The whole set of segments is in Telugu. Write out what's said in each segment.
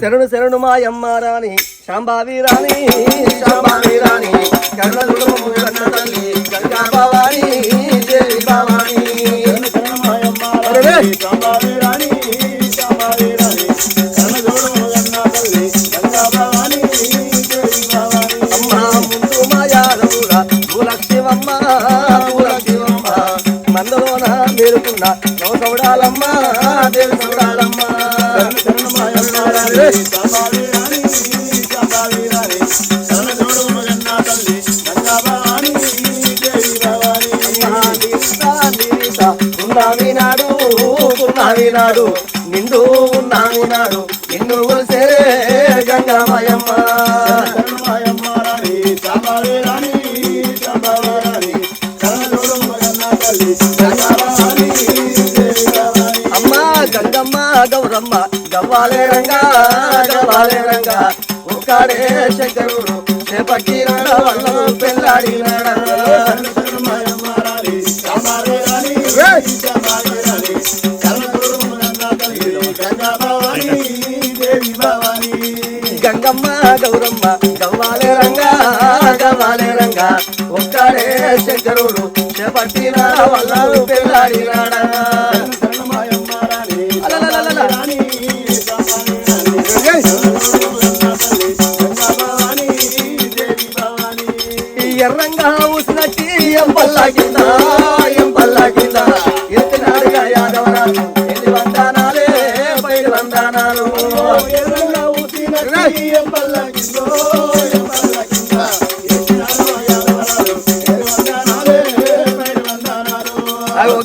శరణు శరణు మాయమ్మ రాణి శాంబావి రాణి శాంబావి రాణి గంగా భవాని. దేవి భవాని అరే! అమ్మ ముందు మాయారముల భూలక్ష్మమ్మ భూలక్ష్మమ్మ. మందలోన మేలుకున్న నవ సౌడాలమ్మ దేవి సౌడాలమ్మ ఉన్నావినాడు ఉన్నావినాడు నిండు ఉన్నావినాడు నిన్ను కొలిసేరే గంగామయమ్మ అమ్మా గంగమ్మ గౌరమ్మ గవ్వాలే రంగా గవ్వాలే రంగా. ఒక్కడే శంకరుడు చేపట్టి వల్ల పెళ్ళాడినాడ. గంగమ్మ గౌరమ్మ గవ్వాలే రంగా గవ్వాలే రంగా. ఒక్కడే శంకరుడు చేపట్టినాడ వల్ల పెళ్ళాడినాడ. ఈ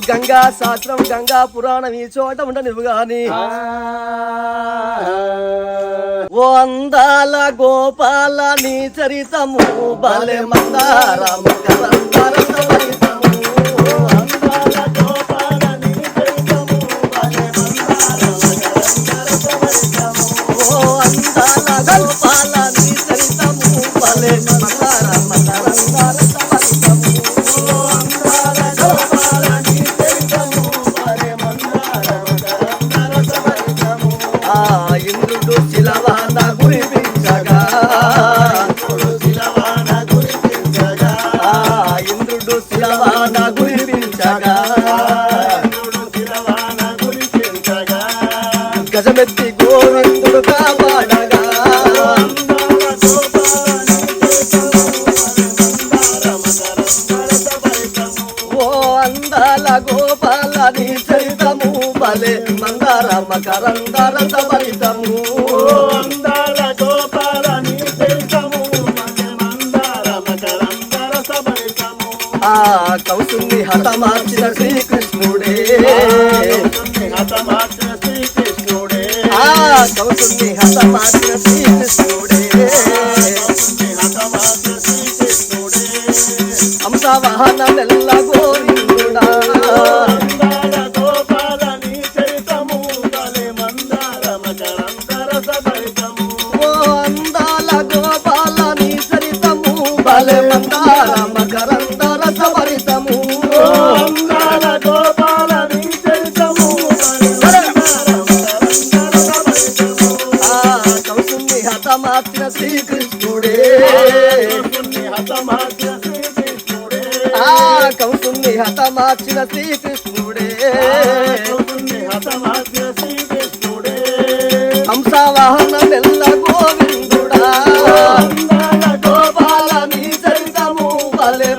గంగా శాస్త్రం గంగా పురాణం ఈ చోట ఉండ నువ్వు గాని ఓ అందాల గోపాల నీ చరితము బలే మందారము చరితము బలే మందారమ కరందర సబలితము ఆ కౌసుని హతమార్చిన శ్రీకృష్ణుడే. ఆ కౌసుని హతమార్చిన శ్రీకృష్ణుడే. హంసవాహన మెల్ల గోవిందుడా ఓ అందాల గోపాల నీ చరితము బలే మందారమ కరందర సబలితము ఆ కౌసుని హతమార్చిన శ్రీకృష్ణుడే. కౌసుని హతమార్చిన శ్రీకృష్ణుడే. హంసవాహన మెల్ల గోవిందుడా. గోపాల నీ చరితము బలే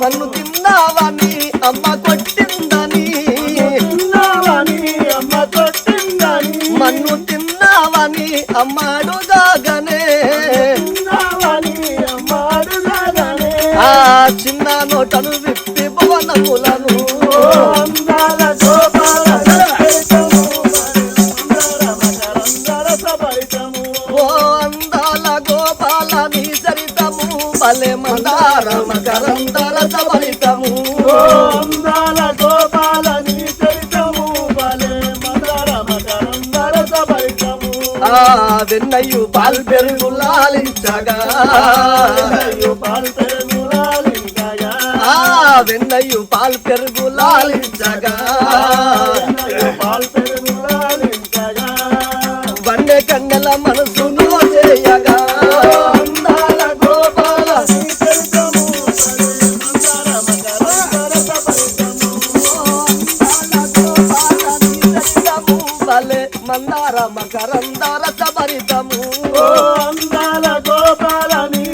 మన్ను తిన్నావని అమ్మ కొట్టిందని? మన్ను తిన్నావని అమ్మ అడుగాగనే? ఆ చిన్న నోటను విప్పి భువనములను. చరితము. సబలితము ఆ వెన్నయ్యు పాల్ పెరుగు లాలించగా. వెన్నయ్యు పాల్ పెరుగు లాలించగా. పాలు పెరుగు మందార అందాల గోపాల నీ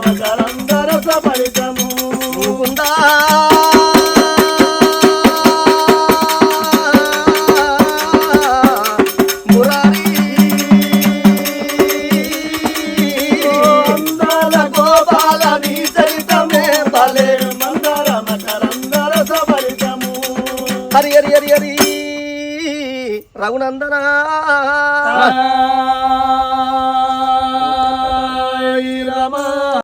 మకరందర ముకుందా ఓ అందాల గోపాల నీ చరితము భలే మందర మకరందర సఫలితము హరి హరి హరి హరి రఘునందనా.